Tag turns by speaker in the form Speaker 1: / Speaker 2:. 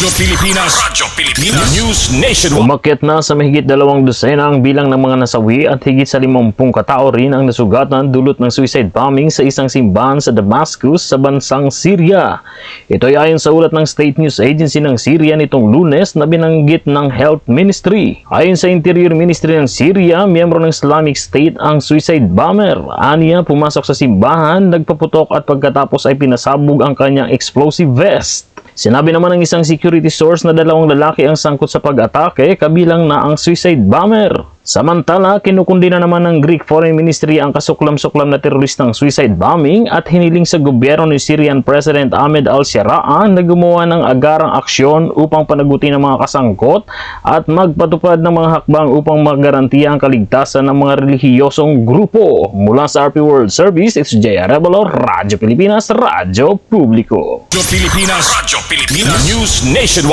Speaker 1: Radyo Pilipinas. Radyo Pilipinas. News Nationwide.
Speaker 2: Umakyat na sa mahigit dalawang dosena ang bilang ng mga nasawi at higit sa limampung katao rin ang nasugatan dulot ng suicide bombing sa isang simbahan sa Damascus sa bansang Syria. Ito ay ayon sa ulat ng State News Agency ng Syria nitong lunes na binanggit ng Health Ministry. Ayon sa Interior Ministry ng Syria, miyembro ng Islamic State ang suicide bomber. Aniya pumasok sa simbahan, nagpaputok at pagkatapos ay pinasabog ang kanyang explosive vest. Sinabi naman ng isang security source na dalawang lalaki ang sangkot sa pag-atake kabilang na ang suicide bomber. Samantala, kinukundina naman ng Greek Foreign Ministry ang kasuklam-suklam na teroristang suicide bombing at hiniling sa gobyerno ni Syrian President Ahmed al-Sharaa na gumawa ng agarang aksyon upang panagutin ang mga kasangkot at magpatupad ng mga hakbang upang magarantiya ang kaligtasan ng mga relihiyosong grupo. Mula sa RP World Service, it's J.R. Rebelo, Radyo Pilipinas, Radyo Publiko.
Speaker 1: Radyo Pilipinas. Radyo Pilipinas. News Nationwide.